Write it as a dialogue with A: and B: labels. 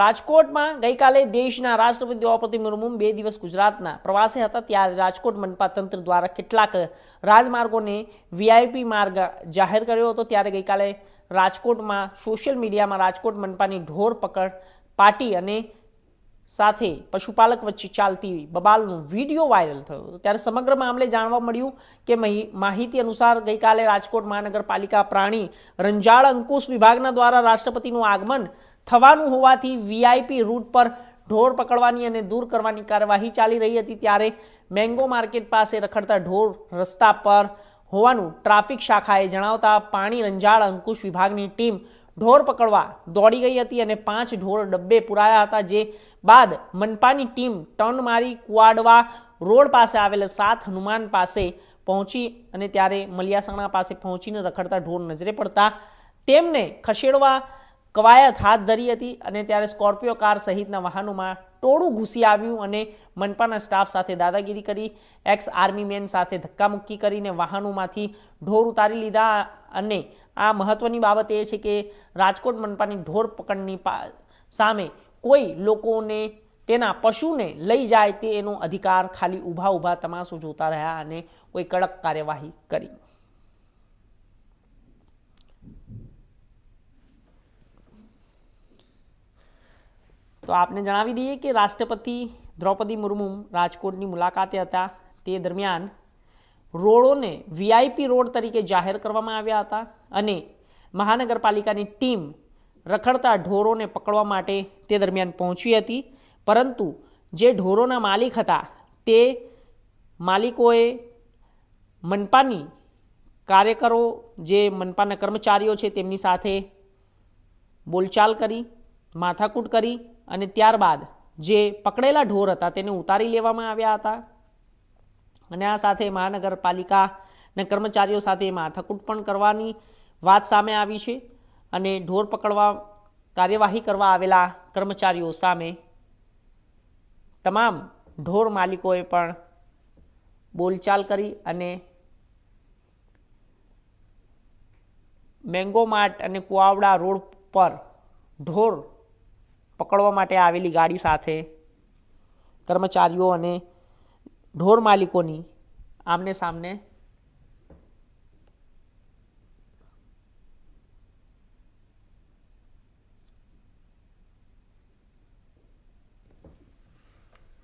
A: રાજકોટમાં ગઈકાલે દેશના રાષ્ટ્રપતિ દ્રૌપદી મુર્મુ બે દિવસ ગુજરાતના પ્રવાસે હતા. ત્યારે રાજકોટ મનપા તંત્ર દ્વારા કેટલાક રાજમાર્ગોને વીઆઈપી માર્ગ જાહેર કર્યો હતો. ત્યારે ગઈકાલે રાજકોટમાં સોશિયલ મીડિયામાં રાજકોટ મનપાની ઢોર પકડ પાર્ટી અને સાથે પશુપાલક વચ્ચે ચાલતી બબાલનો વીડિયો વાયરલ થયો. ત્યારે સમગ્ર મામલે જાણવા મળ્યું કે મહી- માહિતી અનુસાર ગઈકાલે રાજકોટ મહાનગરપાલિકા પ્રાણી રંજાળ અંકુશ વિભાગના દ્વારા રાષ્ટ્રપતિનું આગમન થવાનું હોવાથી વીઆઈપી રૂટ પર ઢોર પકડવાની અને દૂર કરવાની કાર્યવાહી ચાલી રહી હતી. ત્યારે મેંગો માર્કેટ પાસે રખડતા ઢોર રસ્તા પર હોવાનું ટ્રાફિક શાખાએ જણાવતા પાણી રંજાળ અંકુશ વિભાગની ટીમ ઢોર પકડવા દોડી ગઈ હતી અને પાંચ ઢોર ડબ્બે પુરાયા હતા. જે બાદ મનપાની ટીમ ટર્ન મારી કુવાડવા રોડ પાસે આવેલ સાત હનુમાન પાસે પહોંચી અને ત્યારે મલિયાસણા પાસે પહોંચીને રખડતા ઢોર નજરે પડતા તેમને ખસેડવા કવાયત હાથ ધરી હતી અને ત્યારે સ્કોર્પિયો કાર સહિતના વાહનોમાં ટોળું ઘૂસી આવ્યું અને મનપાના સ્ટાફ સાથે દાદાગીરી કરી, એક્સ આર્મી મેન સાથે ધક્કામુક્કી કરીને વાહનોમાંથી ઢોર ઉતારી લીધા અને આ મહત્વની બાબત એ છે કે રાજકોટ મનપાની ઢોર પકડની સામે કોઈ લોકોને તેના પશુને લઈ જાય તે એનો અધિકાર ખાલી ઊભા ઊભા તમાશો જોતા રહ્યા અને કોઈ કડક કાર્યવાહી કરી. તો આપને જણાવી દઈએ કે રાષ્ટ્રપતિ દ્રૌપદી મુર્મુ રાજકોટની મુલાકાતે હતા. તે દરમિયાન રોડોને વીઆઈપી રોડ તરીકે જાહેર કરવામાં આવ્યા હતા અને મહાનગરપાલિકાની ટીમ રખડતા ઢોરોને પકડવા માટે તે દરમિયાન પહોંચી હતી. પરંતુ જે ઢોરોના માલિક હતા તે માલિકોએ મનપાની કાર્યકરો, જે મનપાના કર્મચારીઓ છે તેમની સાથે બોલચાલ કરી, માથાકૂટ કરી અને ત્યારબાદ જે પકડેલા ઢોર હતા તેને ઉતારી લેવામાં આવ્યા હતા. અને આ સાથે મહાનગરપાલિકાના કર્મચારીઓ સાથે માથાકૂટ પણ કરવાની વાત સામે આવી છે અને ઢોર પકડવા કાર્યવાહી કરવા આવેલા કર્મચારીઓ સામે તમામ ઢોર માલિકોએ પણ બોલચાલ કરી અને મેંગો માર્ટ અને કુવાવડા રોડ પર ઢોર પકડવા માટે આવેલી ગાડી સાથે કર્મચારીઓ અને ઢોર માલિકોની આમને સામને